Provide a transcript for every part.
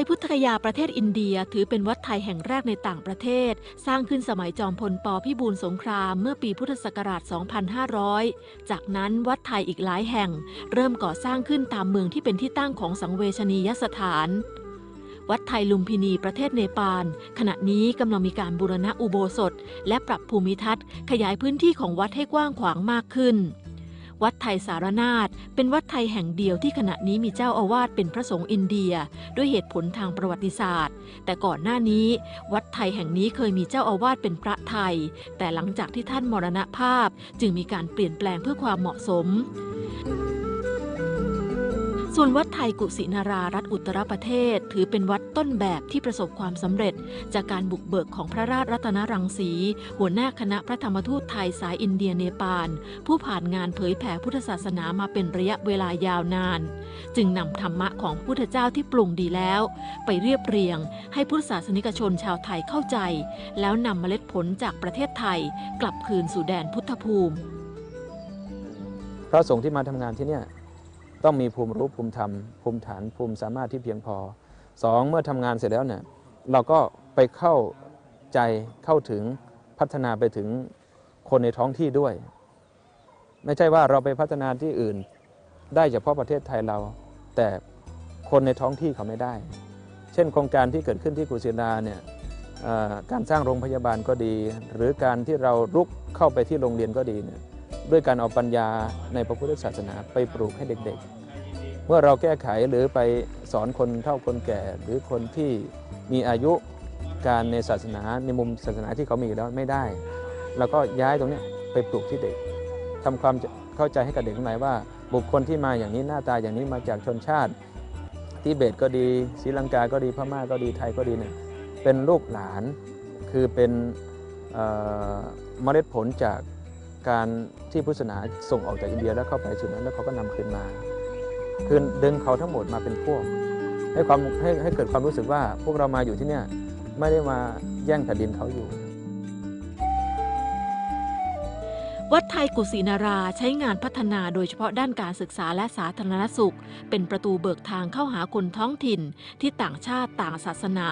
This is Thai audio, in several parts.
ยพุทธคยาประเทศอินเดียถือเป็นวัดไทยแห่งแรกในต่างประเทศ สร้างขึ้นสมัยจอมพลปพิบูลสงครามเมื่อปีพุทธศักราช 2500 จากนั้นวัดไทยอีกหลายแห่ง เริ่มก่อสร้างขึ้นตามเมืองที่เป็นที่ตั้งของสังเวชนียสถาน วัดไทยลุมพินีประเทศเนปาล ขณะนี้กำลังมีการบูรณะอุโบสถ และปรับภูมิทัศน์ ขยายพื้นที่ของวัดให้กว้างขวางมากขึ้น วัดไทยสารนาฏเป็นวัดไทยแห่งเดียวที่ขณะนี้มีเจ้าอาวาสเป็นพระสงฆ์อินเดีย ด้วยเหตุผลทางประวัติศาสตร์ แต่ก่อนหน้านี้ วัดไทยแห่งนี้เคยมีเจ้าอาวาสเป็นพระไทย แต่หลังจากที่ท่านมรณภาพ จึงมีการเปลี่ยนแปลงเพื่อความเหมาะสม ส่วนวัดไทยกุสินารารัฐอุตรประเทศ ถือเป็นวัดต้นแบบที่ประสบความสำเร็จ จากการบุกเบิกของพระราชรัตนรังสี หัวหน้าคณะพระธรรมทูตไทยสายอินเดียเนปาล ผู้ผ่านงานเผยแผ่พุทธศาสนามาเป็นระยะเวลายาวนาน จึงนำธรรมะของพระพุทธเจ้าที่ปรุงดีแล้ว ไปเรียบเรียง ให้พุทธศาสนิกชนชาวไทยเข้าใจ แล้วนำเมล็ดผลจากประเทศไทย กลับคืนสู่แดนพุทธภูมิ พระสงฆ์ที่มาทำงานที่เนี่ย ต้องมีภูมิรู้ภูมิธรรมภูมิฐานภูมิสามารถที่เพียงพอสองเมื่อทำงานเสร็จแล้วเนี่ยเราก็ไปเข้าใจเข้าถึงพัฒนาไปถึงคนในท้องที่ด้วย ไม่ใช่ว่าเราไปพัฒนาที่อื่น ได้เฉพาะประเทศไทยเรา แต่คนในท้องที่เขาไม่ได้ เช่น โครงการที่เกิดขึ้นที่กุศินาเนี่ยการสร้างโรงพยาบาลก็ดี หรือการที่เรารุกเข้าไปที่โรงเรียนก็ดีเนี่ย ด้วยการเอาปัญญาในพระพุทธศาสนาไปปลูกให้เด็กๆ เมื่อเราแก้ไขหรือไปสอนคนเฒ่าคนแก่ หรือคนที่มีอายุการในศาสนาในมุมศาสนาที่เขามีอยู่แล้วไม่ได้เราก็ย้ายตรงนี้ไปปลูกที่เด็กทำความเข้าใจให้กับเด็กทั้งหลายว่า บุคคลที่มาอย่างนี้หน้าตาอย่างนี้มาจากชนชาติทิเบตก็ดีศรีลังกาก็ดีพม่าก็ดีไทยก็ดีเนี่ยเป็นลูกหลานคือเป็นเมล็ดผลจาก การที่พุทธศาสนาส่งออกจากอินเดียแล้วเข้าไปสู่นั้นแล้วเขาก็นำคืนมาคือดึงเขาทั้งหมดมาเป็นพวก ให้ความให้ให้เกิดความรู้สึกว่าพวกเรามาอยู่ที่เนี่ยไม่ได้มาแย่งแผ่นดินเขาอยู่ วัดไทยกุศินาราใช้งานพัฒนาโดยเฉพาะด้านการศึกษาและสาธารณสุข เป็นประตูเบิกทางเข้าหาคนท้องถิ่น ที่ต่างชาติต่างศาสนา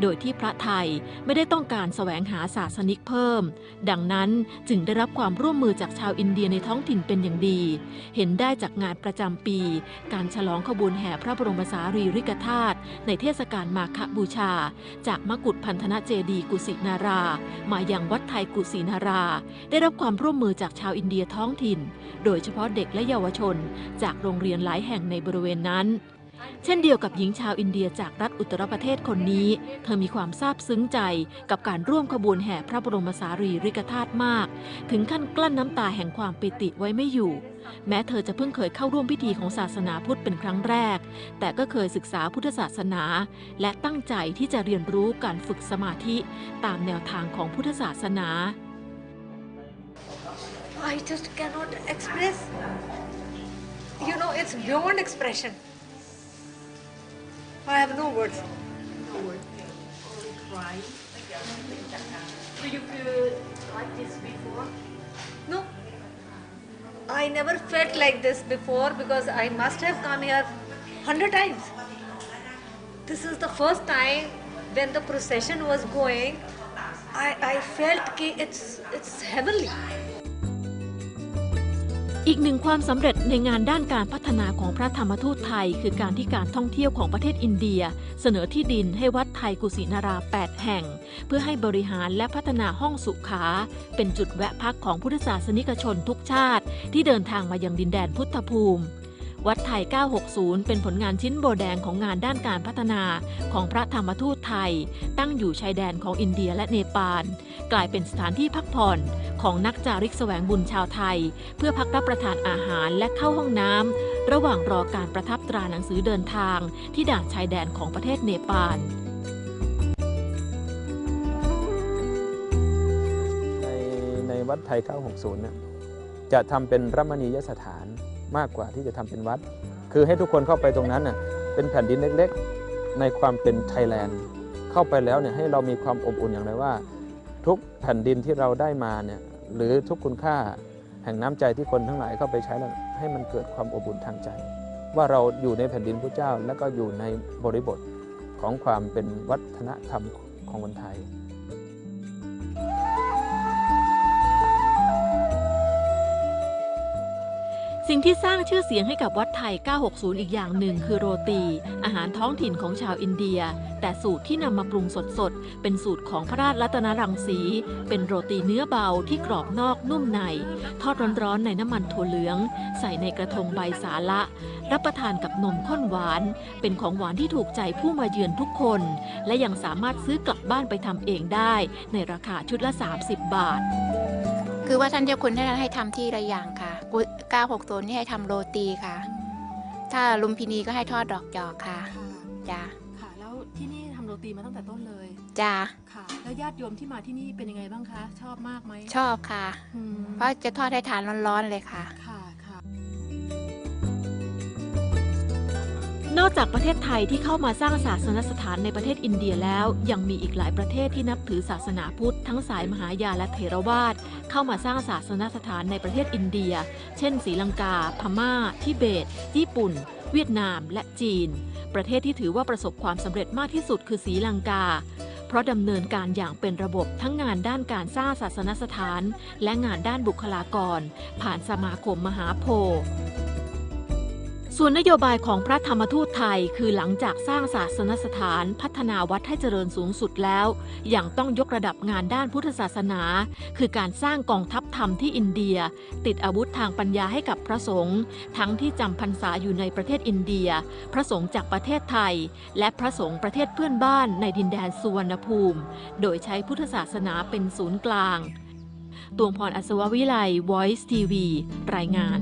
โดยที่พระไทยไม่ได้ต้องการแสวงหาศาสนิกเพิ่ม ดังนั้นจึงได้รับความร่วมมือจากชาวอินเดียในท้องถิ่นเป็นอย่างดี เห็นได้จากงานประจำปี การฉลองขบวนแห่พระบรมสารีริกธาตุในเทศกาลมาฆบูชา จากมกุฏพันธนะเจดีกุสินารา มายังวัดไทยกุสินารา ได้รับความร่วมมือจากชาวอินเดียท้องถิ่น โดยเฉพาะเด็กและเยาวชน จากโรงเรียนหลายแห่งในบริเวณนั้น เช่นเดียวกับหญิงชาวอินเดียจากรัฐอุตรประเทศคนนี้ เธอมีความซาบซึ้งใจกับการร่วมขบวนแห่พระบรมสารีริกธาตุมาก ถึงขั้นกลั้นน้ำตาแห่งความปิติไว้ไม่อยู่ แม้เธอจะเพิ่งเคยเข้าร่วมพิธีของศาสนาพุทธเป็นครั้งแรก แต่ก็เคยศึกษาพุทธศาสนา และตั้งใจที่จะเรียนรู้การฝึกสมาธิ ตามแนวทางของพุทธศาสนา I just cannot express. You know, it's beyond expression. I have no words. No words. Cry. Do you feel like this before? No. I never felt like this before because I must have come here hundred times. This is the first time when the procession was going. I, I felt ki it's it's heavenly. อีกหนึ่งความสำเร็จในงานด้านการพัฒนาของพระธรรมทูตไทย คือการที่การท่องเที่ยวของประเทศอินเดีย เสนอที่ดินให้วัดไทยกุสินารา 8 แห่ง เพื่อให้บริหารและพัฒนาห้องสุขา เป็นจุดแวะพักของพุทธศาสนิกชนทุกชาติ ที่เดินทางมายังดินแดนพุทธภูมิ วัดไทย 960 เป็นผลงานชิ้นโบแดงของงานด้านการพัฒนาของพระธรรมทูตไทย ตั้งอยู่ชายแดนของอินเดียและเนปาล กลายเป็นสถานที่พักผ่อนของนักจาริกแสวงบุญชาวไทย เพื่อพักรับประทานอาหารและเข้าห้องน้ำระหว่างรอการประทับตราหนังสือเดินทางที่ด่านชายแดนของประเทศเนปาลในในวัดไทย 960เนี่ยจะทำเป็นรัมณียสถาน มากกว่าที่จะทำเป็นวัด คือให้ทุกคนเข้าไปตรงนั้นน่ะเป็นแผ่นดินเล็กๆ ในความเป็นไทยแลนด์ เข้าไปแล้วเนี่ยให้เรามีความอบอุ่นอย่างไรว่า ทุกแผ่นดินที่เราได้มาเนี่ยหรือทุกคุณค่าแห่งน้ำใจที่คนทั้งหลายเข้าไปใช้แล้วให้มันเกิดความอบอุ่นทางใจ ว่าเราอยู่ในแผ่นดินพระเจ้า แล้วก็อยู่ในบริบทของความเป็นวัฒนธรรมของคนไทย สิ่งที่สร้างชื่อเสียงให้กับวัดไทย 960 อีกอย่างหนึ่งคือโรตี อาหารท้องถิ่นของชาวอินเดีย แต่สูตรที่นำมาปรุงสดๆ เป็นสูตรของพระราชรัตนรังสี เป็นโรตีเนื้อเบาที่กรอบนอกนุ่มใน ทอดร้อนๆในน้ำมันถั่วเหลือง ใส่ในกระทงใบสาละ รับประทานกับนมข้นหวาน เป็นของหวานที่ถูกใจผู้มาเยือนทุกคน และยังสามารถซื้อกลับบ้านไปทำเองได้ ในราคาชุดละ 30 บาท คือว่าท่านเจ้าคุณท่านให้ทำที่ละอย่างค่ะ กุ96ตัวนี่ให้ทำโรตีค่ะ ถ้าลุมพินีก็ให้ทอดดอกจอกค่ะจ้าค่ะ แล้วที่นี่ทำโรตีมาตั้งแต่ต้นเลยจ้าค่ะ แล้วญาติโยมที่มาที่นี่เป็นยังไงบ้างคะ ชอบมากไหมชอบค่ะอืมเพราะจะทอดให้ทานร้อนๆเลยค่ะค่ะค่ะ นอกจากประเทศไทยที่เข้ามาสร้างศาสนสถานในประเทศอินเดียแล้ว ยังมีอีกหลายประเทศที่นับถือศาสนาพุทธทั้งสายมหายาและเถรวาทเข้ามาสร้างศาสนสถานในประเทศอินเดีย เช่นศรีลังกา พม่า ทิเบต ญี่ปุ่น เวียดนาม และจีน ประเทศที่ถือว่าประสบความสำเร็จมากที่สุดคือศรีลังกา เพราะดำเนินการอย่างเป็นระบบทั้งงานด้านการสร้างศาสนสถาน และงานด้านบุคลากร ผ่านสมาคมมหาโพธิ์ ส่วนนโยบายของพระธรรมทูตไทยคือหลังจากสร้างศาสนสถานพัฒนาวัดให้เจริญสูงสุดแล้วยังต้องยกระดับงานด้านพุทธศาสนา คือการสร้างกองทัพธรรมที่อินเดีย ติดอาวุธทางปัญญาให้กับพระสงฆ์ทั้งที่จำพรรษาอยู่ในประเทศอินเดีย พระสงฆ์จากประเทศไทย และพระสงฆ์ประเทศเพื่อนบ้านในดินแดนสุวรรณภูมิ โดยใช้พุทธศาสนาเป็นศูนย์กลาง ตวงพรอัศววิไล Voice TV รายงาน